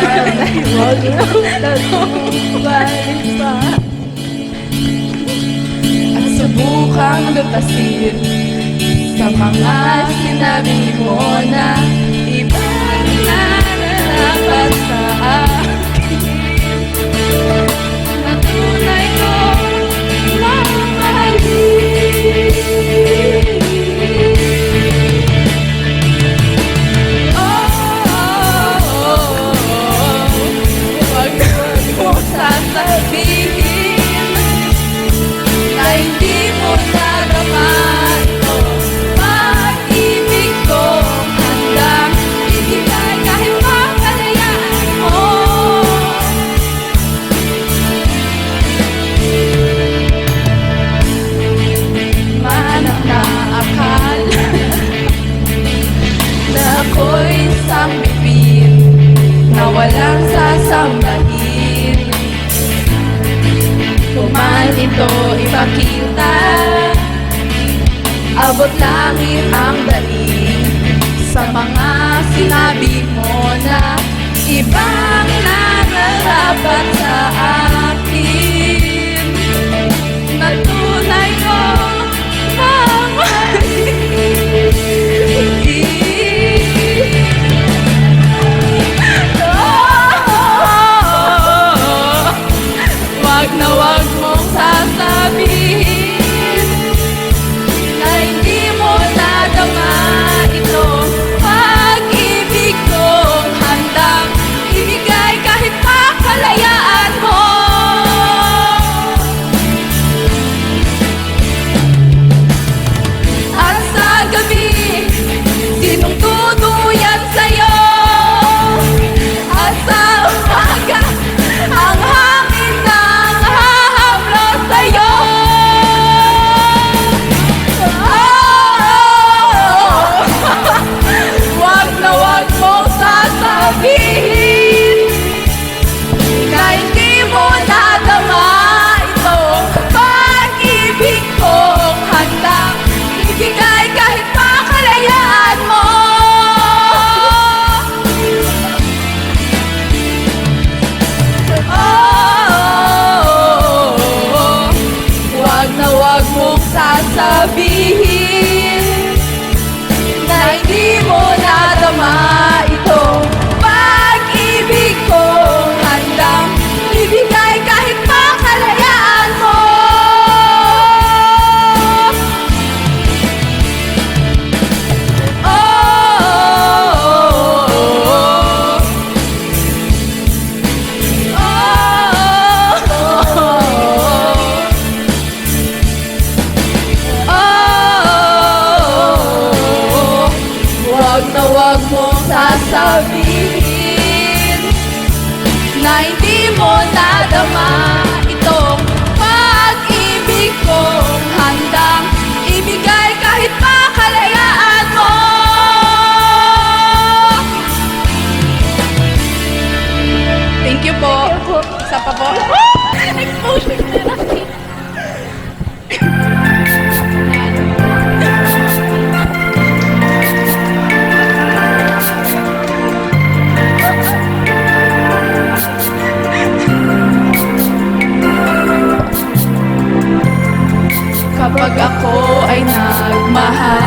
Huwag balik pa At subukang lutasin Sa mga sinabi mo na Ibang nararapat ako'y isang bibir Na walang sasambahin. Ito ipakita. Abot ang daing Sa mga sinabi mo na Ibang nararapat sa sabe Na hindi mo nadama itong pag-ibig kong handang ibigay kahit makalayaan mo Thank you po. Isa pa po. Ay nagmahal.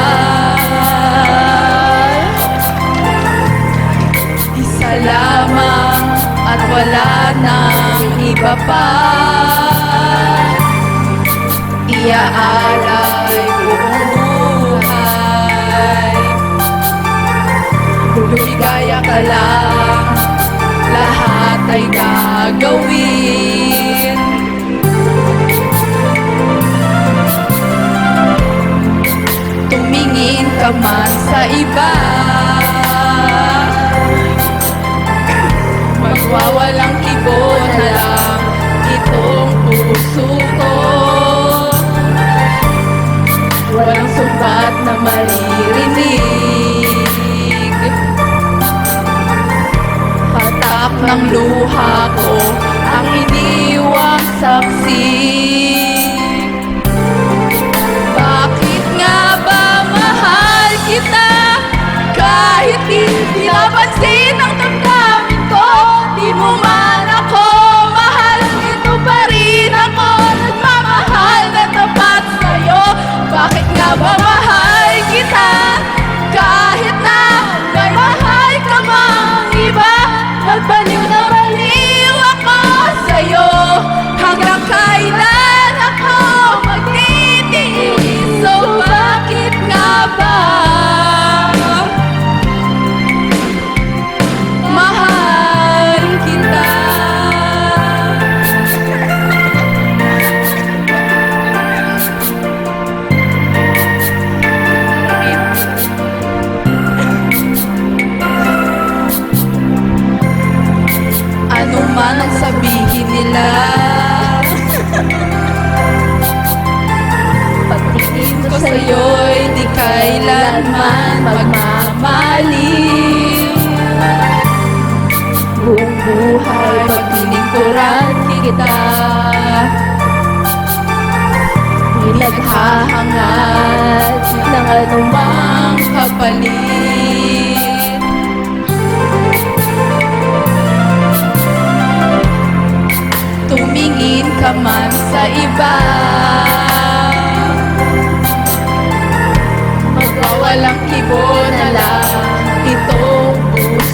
Isa lamang at wala nang iba pa. Iaalay buong buhay. Lumigaya ka lang. Lahat ay gagawin ka man sa iba. Magwawalang kibo na lang Itong puso ko. Walang sumbat na maririnig. Hatak ng luha ko Ang iniwang saksi Baba.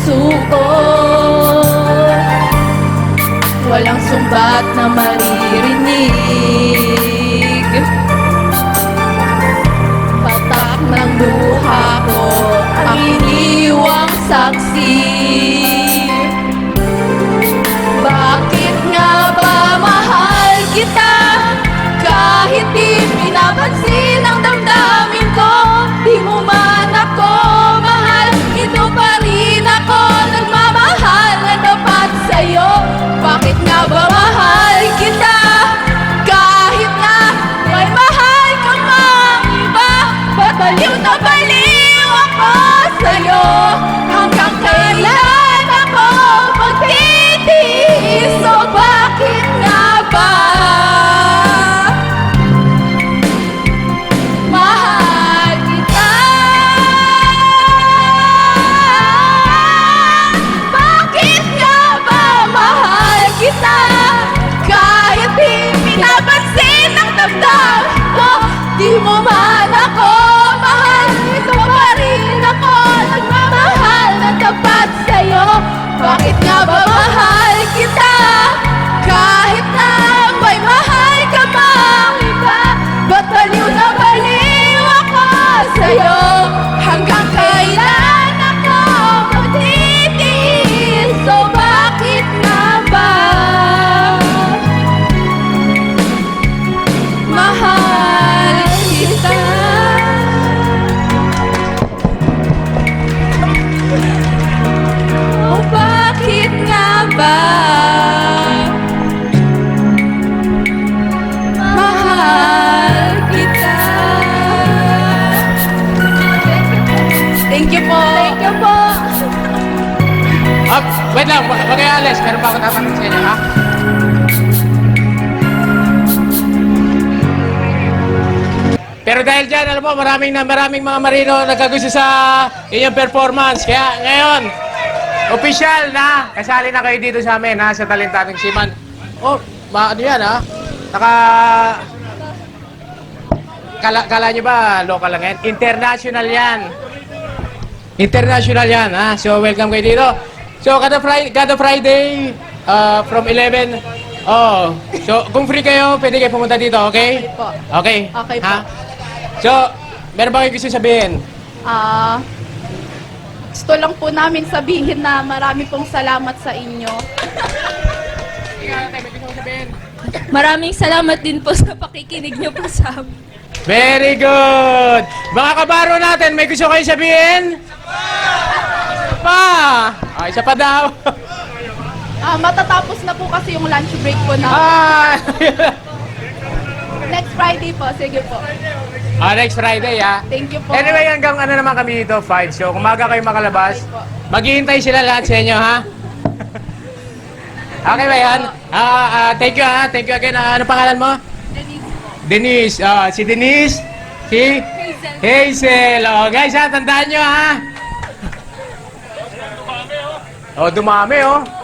Puso ko Walang sumbat na maririnig. Patak ng luha ko ang iniwang saksi baliw na wait lang, wag kayo alis. Meron pa ako tatanong sa inyo, ha? Pero dahil dyan, alam mo, maraming na maraming mga marino nagkagusto sa inyong performance. Kaya ngayon, official na, kasali na kayo dito sa amin, ha, sa Talentadong Siman. Oh, ma ano yan, ha? Naka... Kala, kala nyo ba, local lang yan? International yan. International yan, ha? So, welcome kayo dito. So, kada Friday, kada Friday uh, from 11, oh, so, kung free kayo, pwede kayo pumunta dito, okay? Okay po. Okay? Okay po. Ha? So, meron ba kayo gusto sabihin? Ah, gusto lang po namin sabihin na marami pong salamat sa inyo. Maraming salamat din po sa pakikinig niyo po sa amin. Very good! Mga kabaro natin, may gusto kayo sabihin? Isa pa! Ah, isa pa daw. Ah, matatapos na po kasi yung lunch break po na. ah, Next Friday po, sige po. ah, next Friday, ha? Thank you po. Anyway, hanggang ano naman kami dito, 5. So, kung maga kayo makalabas, maghihintay sila lahat sa inyo, ha? okay ba yan? Ah, ah, thank you, ha? Thank you again. Ah, ano pangalan mo? Denise. Ah, si Denise. Si? Hazel. Hazel. Oh, guys, ha? Tandaan nyo, ha? Oh, dumami, oh.